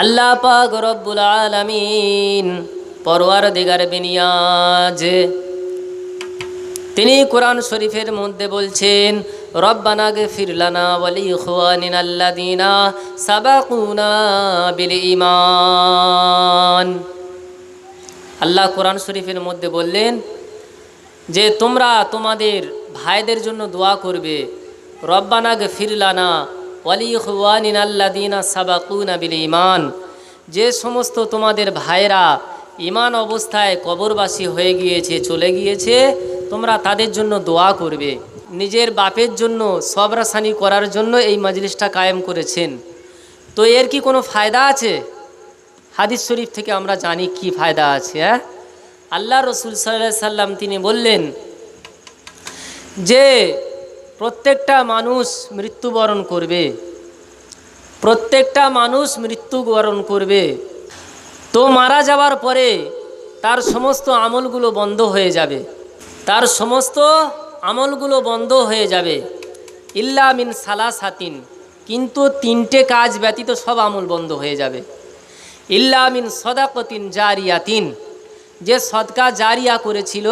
আল্লাহ পাক রব্বুল আলামিন পরওয়ার দিগার বিনিয়াজ। তিনি কোরআন শরীফের মধ্যে বলছেন, রব্বানা গফির লানা ওয়ালি ইখওয়ানিনা আল্লাযিনা সাবাকুনা বিল ঈমান। আল্লাহ কোরআন শরীফের মধ্যে বললেন, যে তোমরা তোমাদের ভাইদের জন্য দোয়া করবে, রব্বানা গফির যে সমস্ত তোমাদের ভাইরা ইমান অবস্থায় কবরবাসী হয়ে গিয়েছে, চলে গিয়েছে, তোমরা তাদের জন্য দোয়া করবে। নিজের বাপের জন্য সবরাসানি করার জন্য এই মজলিসটা কায়েম করেছেন। তো এর কি কোনো ফায়দা আছে? হাদিস শরীফ থেকে আমরা জানি কি ফায়দা আছে হ্যাঁ? আল্লাহ রসুল সাল্লাহ সাল্লাম তিনি বললেন যে প্রত্যেকটা মানুষ মৃত্যুবরণ করবে। প্রত্যেকটা মানুষ মৃত্যুবরণ করবে। তো মারা যাওয়ার পরে তার সমস্ত আমলগুলো বন্ধ হয়ে যাবে। তার সমস্ত আমলগুলো বন্ধ হয়ে যাবে। ইল্লা মিন সালাসাতিন, কিন্তু তিনটে কাজ ব্যতীত সব আমল বন্ধ হয়ে যাবে। ইল্লা মিন সদাকতিন জারিয়াতিন, যে সদকা জারিয়া করেছিল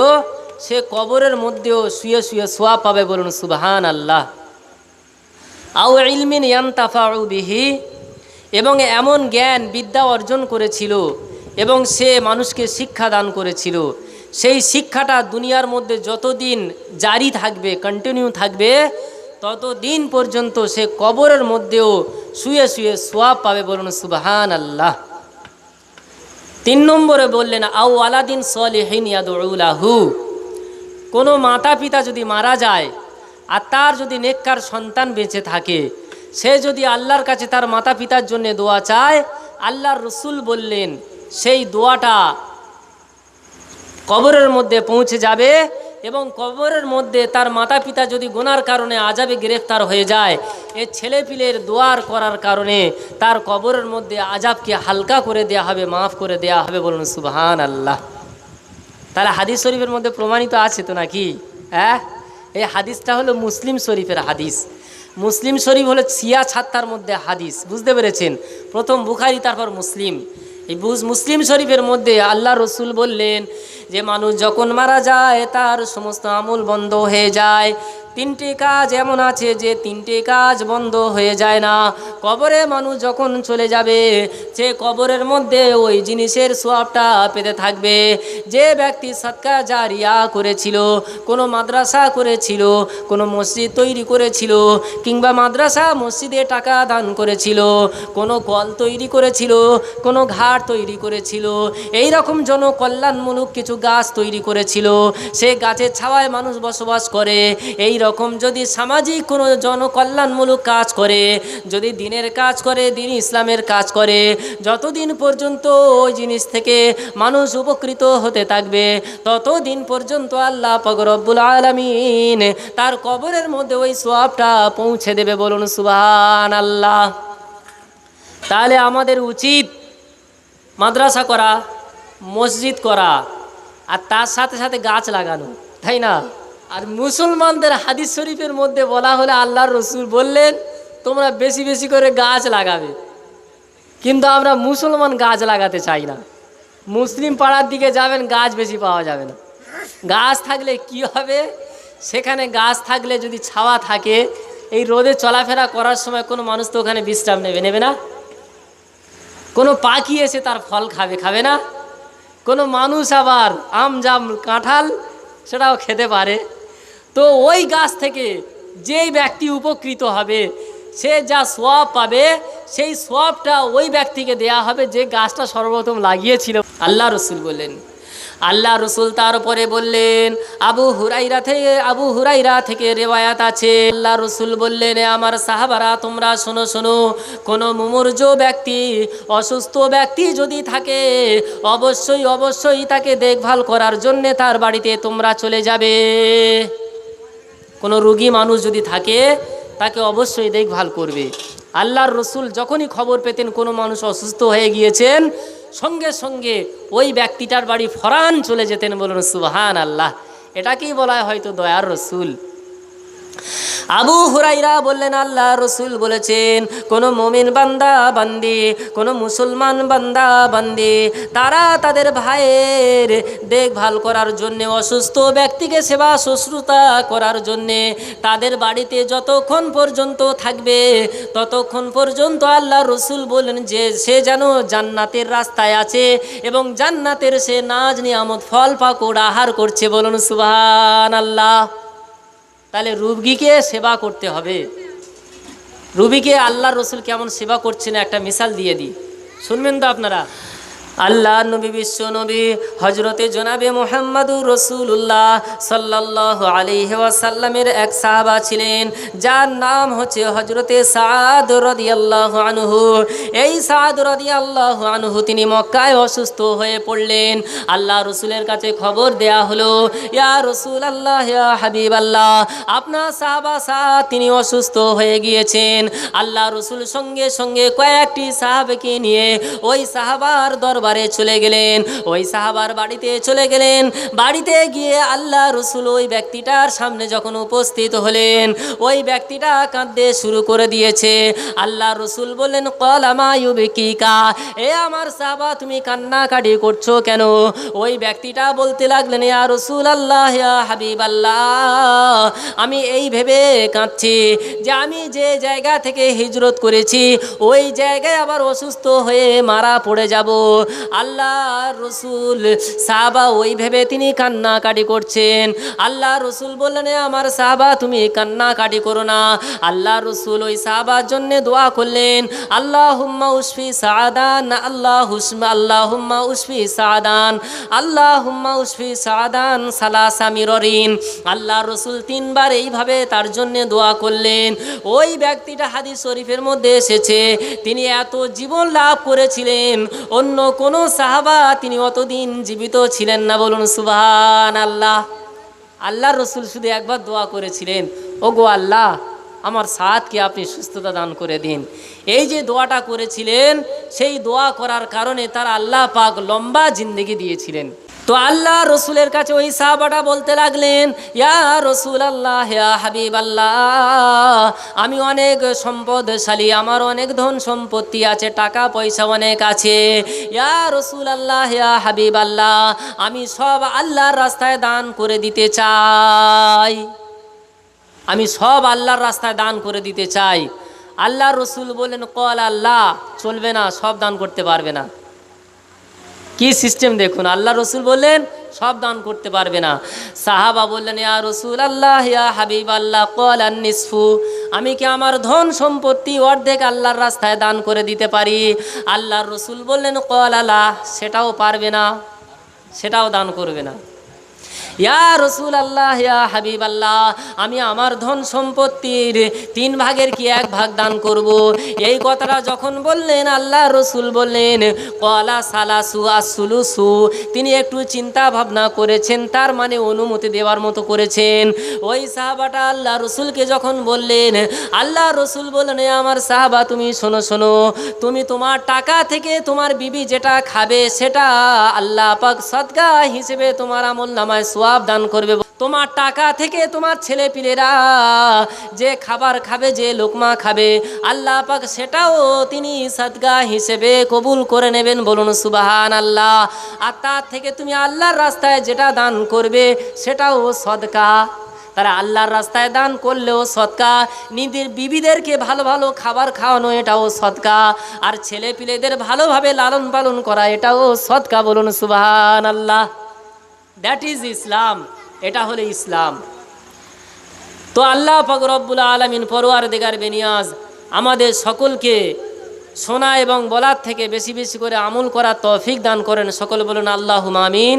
সে কবরের মধ্যেও শুয়ে শুয়ে সোয়া পাবে বলুন সুবহান আল্লাহ আউ ইলমিন ইয়ান্তাফাউ বিহি, এবং এমন জ্ঞান বিদ্যা অর্জন করেছিল এবং সে মানুষকে শিক্ষা দান করেছিল। সেই শিক্ষাটা দুনিয়ার মধ্যে যতদিন জারি থাকবে কন্টিনিউ থাকবে, ততদিন পর্যন্ত সে কবরের মধ্যেও শুয়ে শুয়ে সোয়াব পাবে বলুন সুবহান আল্লাহ তিন নম্বরে বললেন আউ আলাদিন সলিহিন ইয়াদুলাহু কোনো মাতা পিতা যদি মারা যায় আর তার যদি নেককার সন্তান বেঁচে থাকে, সে যদি আল্লাহর কাছে তার মাতা পিতার জন্য দোয়া চায়, আল্লাহর রসুল বললেন, সেই দোয়াটা কবরের মধ্যে পৌঁছে যাবে এবং কবরের মধ্যে তার মাতা পিতা যদি গোনার কারণে আজাবে গ্রেফতার হয়ে যায়, এ ছেলেপিলের দোয়ার করার কারণে তার কবরের মধ্যে আজাবকে হালকা করে দেয়া হবে, মাফ করে দেয়া হবে বলুন সুবহান আল্লাহ তাহলে হাদিস শরীফের মধ্যে প্রমাণিত আছে তো নাকি? হ্যাঁ? এই হাদিসটা হলো মুসলিম শরীফের হাদিস। মুসলিম শরীফ হলো সিয়া ছাত্তার মধ্যে হাদিস, বুঝতে পেরেছেন? প্রথম বুখারি, তারপর মুসলিম। এই বুঝ- মুসলিম শরীফের মধ্যে আল্লাহ রসুল বললেন যে মানুষ যখন মারা যায়, তার সমস্ত আমল বন্ধ হয়ে যায়। তিনটে কাজ এমন আছে যে তিনটে কাজ বন্ধ হয়ে যায় না। কবরে মানুষ যখন চলে যাবে, সে কবরের মধ্যে ওই জিনিসের সোয়াবটা পেতে থাকবে। যে ব্যক্তি সৎকা জারিয়া করেছিল, কোনো মাদ্রাসা করেছিল, কোনো মসজিদ তৈরি করেছিল, কিংবা মাদ্রাসা মসজিদে টাকা দান করেছিল, কোনো কল তৈরি করেছিল, কোনো ঘাট তৈরি করেছিল। এই রকম জনকল্যাণমূলক কিছু গাছ তৈরি করেছিল। সে গাছের ছাওয়ায় মানুষ বসবাস করে। এই রকম যদি সামাজিক কোনো জনকল্যাণমূলক কাজ করে, যদি দিনের কাজ করে, দিন ইসলামের কাজ করে, যতদিন পর্যন্ত ওই জিনিস থেকে মানুষ উপকৃত হতে থাকবে, ততদিন পর্যন্ত আল্লাহ পগরব্বুল আলমিন তার কবরের মধ্যে ওই সোয়াবটা পৌঁছে দেবে বলুন সুবাহান আল্লাহ তাহলে আমাদের উচিত মাদ্রাসা করা, মসজিদ করা, আর তার সাথে সাথে গাছ লাগানো, তাই না? আর মুসলমানদের হাদিস শরীফের মধ্যে বলা হলে আল্লাহর রসুল বললেন, তোমরা বেশি বেশি করে গাছ লাগাবে। কিন্তু আমরা মুসলমান গাছ লাগাতে চাই না। মুসলিম পাড়ার দিকে যাবেন, গাছ বেশি পাওয়া যাবে না। গাছ থাকলে কি হবে? সেখানে গাছ থাকলে যদি ছাওয়া থাকে, এই রোদে চলাফেরা করার সময় কোনো মানুষ তো ওখানে বিশ্রাম নেবে নেবে না? কোনো পাখি এসে তার ফল খাবে খাবে না। কোনো মানুষ আবার আম, জাম, কাঁঠাল সেটাও খেতে পারে। তো ওই গাছ থেকে যেই ব্যক্তি উপকৃত হবে, সে যা সোয়াব পাবে, সেই সোয়াবটা ওই ব্যক্তিকে দেয়া হবে যে গাছটা সর্বপ্রথম লাগিয়েছিল। আল্লাহ রসুল বললেন আল্লাহ রসুল তারপরে বললেন, আবু হুরাইরা থেকে, আবু হুরাইরা থেকে রেওয়ায়াত আছে। আল্লাহ রসুল বললেন আমার সাহাবারা, তোমরা শোনো শোনো, কোনো মুমূর্জ ব্যক্তি, অসুস্থ ব্যক্তি যদি থাকে, অবশ্যই অবশ্যই তাকে দেখভাল করার জন্যে তার বাড়িতে তোমরা চলে যাবে। কোনো রুগী মানুষ যদি থাকে, তাকে অবশ্যই দেখভাল করবে। আল্লাহর রসুল যখনই খবর পেতেন, কোনো মানুষ অসুস্থ হয়ে গিয়েছেন সঙ্গে সঙ্গে ওই ব্যক্তিটার বাড়ি ফরান চলে যেতেন বলুন সুবহান আল্লাহ এটাকেই বলা হয়তো দয়ার রসুল। আবু হুরাইরা বললেন, আল্লাহ রসুল বলেছেন, কোনো মমিন বান্দা বান্দি, কোনো মুসলমান বান্দা বান্দি, তারা তাদের ভাইয়ের দেখভাল করার জন্যে, অসুস্থ ব্যক্তিকে সেবা শুশ্রূষা করার জন্যে তাদের বাড়িতে যতক্ষণ পর্যন্ত থাকবে, ততক্ষণ পর্যন্ত আল্লাহ রসুল বললেন যে, সে যেন জান্নাতের রাস্তায় আছে এবং জান্নাতের সে নাজ নিয়ামত ফল পাকুড় আহার করছে। বলুন সুবহান আল্লাহ তাহলে রুবগিকে সেবা করতে হবে। রুবিকে আল্লাহ রসুল কেমন সেবা করছেন একটা মিশাল দিয়ে দিই। শুনবেন তো আপনারা। আল্লাহ নবী, বিশ্ব নবী হজরতে জনাবে মোহাম্মদুর রসুল্লাহ সাল্লাহ আলিহি ওয়াসাল্লামের এক সাহাবা ছিলেন, যার নাম হচ্ছে হজরতে সাদ রদি আল্লাহ আনহু। এই সাদ রদি আল্লাহ আনহু তিনি মক্কায় অসুস্থ হয়ে পড়লেন। আল্লাহ রসুলের কাছে খবর দেয়া হলো, ইয়া রসুল আল্লাহ ইয়া হাবিব আল্লাহ আপনার সাহাবা সাদ তিনি অসুস্থ হয়ে গিয়েছেন। আল্লাহ রসুল সঙ্গে সঙ্গে কয়েকটি সাহাবাকে নিয়ে ওই সাহাবার দরবারে চলে গেলেন। ওই সাহাবার বাড়িতে চলে গেলেন। বাড়িতে গিয়ে আল্লাহ রসুল ওই ব্যক্তিটার সামনে যখন উপস্থিত হলেন, ওই ব্যক্তিটা কাঁদতে শুরু করে দিয়েছে। আল্লাহ রসুল বললেন কলামা ইউবিকা এ আমার সাহাবা, তুমি কান্নাকাটি করছ কেন? ওই ব্যক্তিটা বলতে লাগলেন, ইয়া রসুল আল্লাহ হাবিব আল্লাহ আমি এই ভেবে কাঁদছি যে আমি যে জায়গা থেকে হিজরত করেছি, ওই জায়গায় আবার অসুস্থ হয়ে মারা পড়ে যাব। আল্লাহ রসুল। সাহাবা ওই ভেবে তিনি কান্নাকাটি করছেন। আল্লাহ রসুল বললেন আমার সাহাবা, তুমি কান্নাকাটি করো না। আল্লাহ রসুল ওই সাহাবার জন্য দোয়া করলেন আল্লাহ হুম্মা উসফি সাদান আল্লাহ হুসমা আল্লাহ হুম্মা উসফি সাদান আল্লাহ হুম্মা উসফি সাদান সালাসা মিররিন। আল্লাহ রসুল তিনবার এইভাবে তার জন্য দোয়া করলেন। ওই ব্যক্তিটা হাদিস শরীফের মধ্যে এসেছে, তিনি এত জীবন লাভ করেছিলেন, অন্য কোনো সাহাবা তিনি অতদিন জীবিত ছিলেন না। বলুন সুবহান আল্লাহ আল্লাহ রসুল শুধু একবার দোয়া করেছিলেন ও গো আল্লাহ, আমার সাথকে আপনি সুস্থতা দান করে দিন। এই যে দোয়াটা করেছিলেন, সেই দোয়া করার কারণে তার আল্লাহ পাক লম্বা জিন্দগি দিয়েছিলেন। তো আল্লাহ রসুলের কাছে ওই সাহাবাটা বলতে লাগলেন, ইয়া রসুল আল্লাহ ইয়া হাবিব আল্লাহ আমি অনেক সম্পদশালী, আমার অনেক ধন সম্পত্তি আছে, টাকা পয়সা অনেক আছে। ইয়া রসুল আল্লাহ ইয়া হাবিব আল্লাহ আমি সব আল্লাহর রাস্তায় দান করে দিতে চাই। আমি সব আল্লাহর রাস্তায় দান করে দিতে চাই। আল্লাহ রসুল বললেন, কল আল্লাহ, চলবে না, সব দান করতে পারবে না। কি সিস্টেম দেখুন? আল্লাহ রসুল বললেন, সব দান করতে পারবে না। সাহাবা বললেন, ইয়া রসুল আল্লাহ ইয়া হাবিব আল্লাহ কল নিসফু, আমি কি আমার ধন সম্পত্তি অর্ধেক আল্লাহর রাস্তায় দান করে দিতে পারি? আল্লাহর রসুল বললেন কল আল্লাহ সেটাও পারবে না, সেটাও দান করবে না। ইয়া রসুল আল্লাহ ইয়া হাবিব আল্লাহ আমি আমার ধন সম্পত্তির তিন ভাগের কি এক ভাগ দান করব? এই কথাটা যখন বললেন, আল্লাহ রসুল বললেন কলা সালাসু আসুলুসু তিনি একটু চিন্তা ভাবনা করেছেন, তার মানে অনুমতি দেওয়ার মতো করেছেন। ওই সাহাবাটা আল্লাহ রসুলকে যখন বললেন, আল্লাহ রসুল বললেন আমার সাহাবা, তুমি শোনো শোনো, তুমি তোমার টাকা থেকে তোমার বিবি যেটা খাবে, সেটা আল্লাহ পাক সদকা হিসেবে তোমার আমল নামায় সোয়াব দান করবে। তোমার টাকা থেকে তোমার ছেলে পিলেরা যে খাবার খাবে, যে লোকমা খাবে, আল্লাহ পাক সেটাও তিনি সদকা হিসেবে কবুল করে নেবেন বলুন সুবাহান আল্লাহ আর তার থেকে তুমি আল্লাহর রাস্তায় যেটা দান করবে, সেটাও সদকা। তারা আল্লাহর রাস্তায় দান করলেও সৎকা নিজের বিবিদেরকে ভালো ভালো খাবার খাওয়ানো, এটাও সৎকা আর ছেলে পিলেদের ভালোভাবে লালন পালন করা, এটাও সৎকা বলুন সুবাহান আল্লাহ দ্যাট ইজ ইসলাম এটা হলো ইসলাম তো আল্লাহ পাক রব্বুল আলমিন পরোয়ার দিগার বেনিয়াজ আমাদের সকলকে শোনা এবং বলার থেকে বেশি বেশি করে আমল করার তৌফিক দান করেন। সকল বলুন আল্লাহ আমিন।